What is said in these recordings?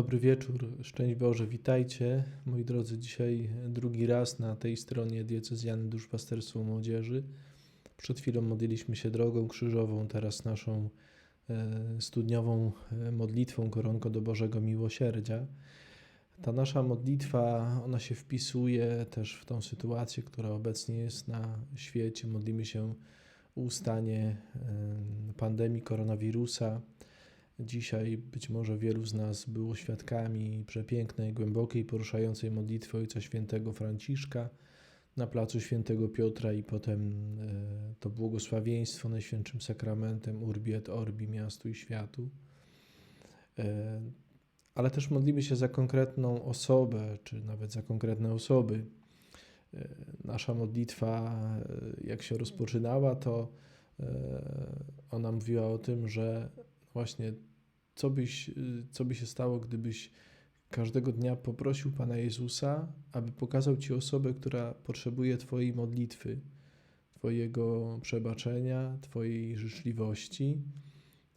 Dobry wieczór, szczęść Boże, witajcie. Moi drodzy, dzisiaj drugi raz na tej stronie diecezjany Duszpasterstwo Młodzieży. Przed chwilą modliliśmy się drogą krzyżową, teraz naszą e, studniową e, modlitwą Koronko do Bożego Miłosierdzia. Ta nasza modlitwa, ona się wpisuje też w tą sytuację, która obecnie jest na świecie. Modlimy się o ustanie e, pandemii koronawirusa. Dzisiaj być może wielu z nas było świadkami przepięknej, głębokiej, poruszającej modlitwy Ojca Świętego Franciszka na placu Świętego Piotra i potem e, to błogosławieństwo Najświętszym Sakramentem Urbi et Orbi miastu i światu. E, ale też modlimy się za konkretną osobę, czy nawet za konkretne osoby. E, nasza modlitwa, jak się rozpoczynała, to ona mówiła o tym, że właśnie co, byś, co by się stało, gdybyś każdego dnia poprosił Pana Jezusa, aby pokazał Ci osobę, która potrzebuje Twojej modlitwy, Twojego przebaczenia, Twojej życzliwości.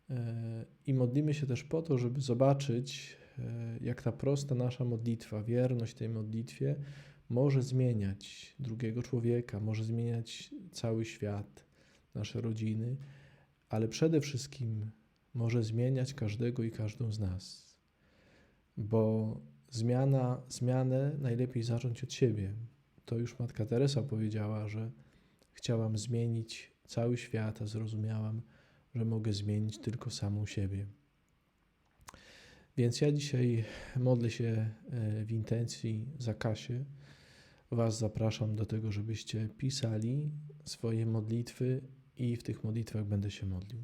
E, I modlimy się też po to, żeby zobaczyć, e, jak ta prosta nasza modlitwa, wierność tej modlitwie może zmieniać drugiego człowieka, może zmieniać cały świat, nasze rodziny, ale przede wszystkim może zmieniać każdego i każdą z nas. Bo zmiana, zmianę najlepiej zacząć od siebie. To już Matka Teresa powiedziała, że chciałam zmienić cały świat, a zrozumiałam, że mogę zmienić tylko samą siebie. Więc ja dzisiaj modlę się e, w intencji za Kasię. Was zapraszam do tego, żebyście pisali swoje modlitwy i w tych modlitwach będę się modlił.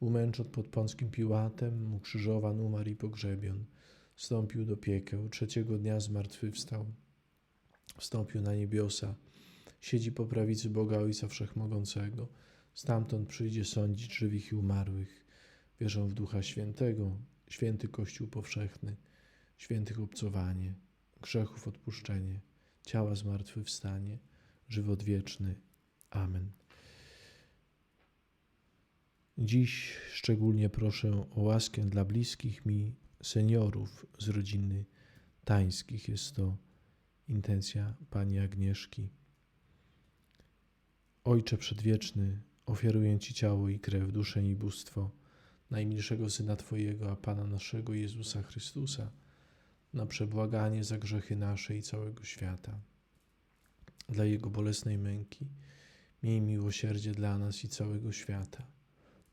umęczon pod Pąckim Piłatem, ukrzyżowan, umarł i pogrzebion. Wstąpił do piekieł, trzeciego dnia zmartwychwstał. Wstąpił na niebiosa, siedzi po prawicy Boga Ojca Wszechmogącego. Stamtąd przyjdzie sądzić żywych i umarłych. Wierzą w Ducha Świętego, święty Kościół powszechny, świętych obcowanie, grzechów odpuszczenie, ciała zmartwychwstanie, żywot wieczny. Amen. Dziś szczególnie proszę o łaskę dla bliskich mi seniorów z rodziny tańskich. Jest to intencja pani Agnieszki. Ojcze przedwieczny, ofiaruję Ci ciało i krew, duszę i bóstwo najmilszego Syna Twojego, a Pana naszego Jezusa Chrystusa, na przebłaganie za grzechy nasze i całego świata. Dla Jego bolesnej męki miej miłosierdzie dla nas i całego świata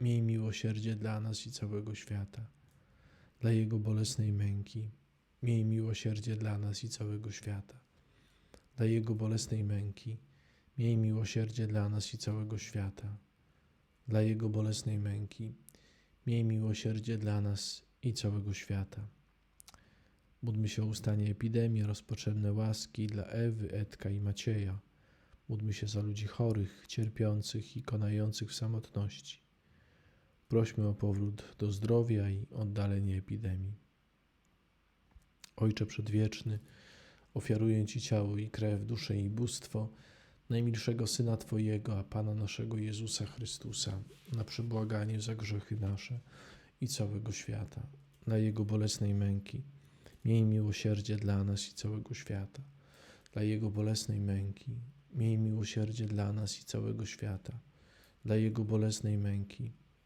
Miej miłosierdzie dla nas i całego świata, dla Jego bolesnej męki. Miej miłosierdzie dla nas i całego świata, dla Jego bolesnej męki. Miej miłosierdzie dla nas i całego świata, dla Jego bolesnej męki. Miej miłosierdzie dla nas i całego świata. Módlmy się o ustanie epidemii, rozpoczęte łaski dla Ewy, Edka i Macieja. Módlmy się za ludzi chorych, cierpiących i konających w samotności. Prośmy o powrót do zdrowia i oddalenie epidemii. Ojcze Przedwieczny, ofiaruję Ci ciało i krew, duszę i bóstwo najmilszego Syna Twojego, a Pana naszego Jezusa Chrystusa, na przebłaganie za grzechy nasze i całego świata, na Jego bolesnej męki. Miej miłosierdzie dla nas i całego świata, dla Jego bolesnej męki. Miej miłosierdzie dla nas i całego świata, dla Jego bolesnej męki.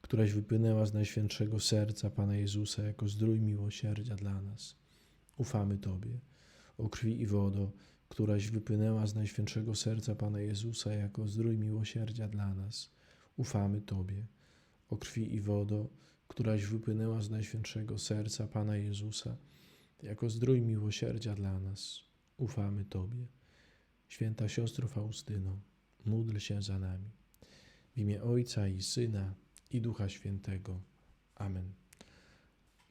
któraś wypłynęła z najświętszego serca Pana Jezusa jako zdrój miłosierdzia dla nas. Ufamy Tobie. O krwi i wodo, któraś wypłynęła z najświętszego serca Pana Jezusa jako zdrój miłosierdzia dla nas. Ufamy Tobie. O krwi i wodo, któraś wypłynęła z Najświętszego Serca Pana Jezusa, jako zdrój miłosierdzia dla nas, ufamy Tobie. Święta siostro Faustyno, módl się za nami. W imię Ojca i Syna i Ducha Świętego. Amen.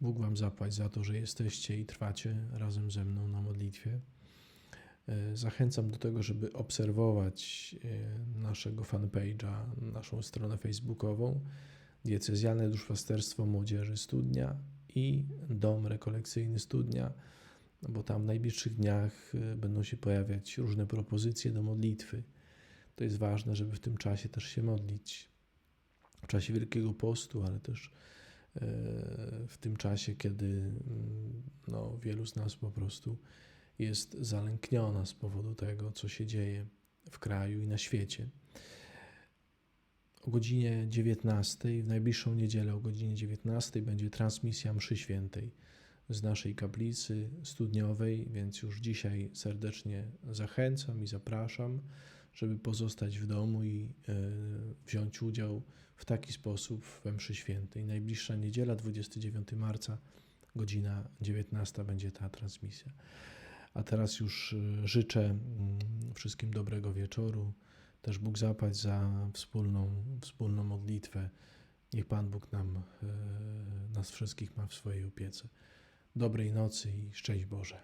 Bóg Wam zapłać za to, że jesteście i trwacie razem ze mną na modlitwie. E, Zachęcam do tego, żeby obserwować e, naszego fanpage'a, naszą stronę facebookową, Diecezjalne Duszpasterstwo Młodzieży Studnia i Dom Rekolekcyjny Studnia, bo tam w najbliższych dniach e, będą się pojawiać różne propozycje do modlitwy. To jest ważne, żeby w tym czasie też się modlić. W czasie Wielkiego Postu, ale też e, w tym czasie, kiedy mm, no, wielu z nas po prostu jest zalękniona z powodu tego, co się dzieje w kraju i na świecie. O godzinie 19, w najbliższą niedzielę o godzinie 19 będzie transmisja mszy świętej z naszej kaplicy studniowej, więc już dzisiaj serdecznie zachęcam i zapraszam, żeby pozostać w domu i e, wziąć udział w taki sposób we mszy świętej. Najbliższa niedziela, 29 marca, godzina 19 będzie ta transmisja. A teraz już e, życzę mm, wszystkim dobrego wieczoru. Też Bóg zapłać za wspólną, wspólną modlitwę. Niech Pan Bóg nam, e, nas wszystkich ma w swojej opiece. Dobrej nocy i szczęść Boże.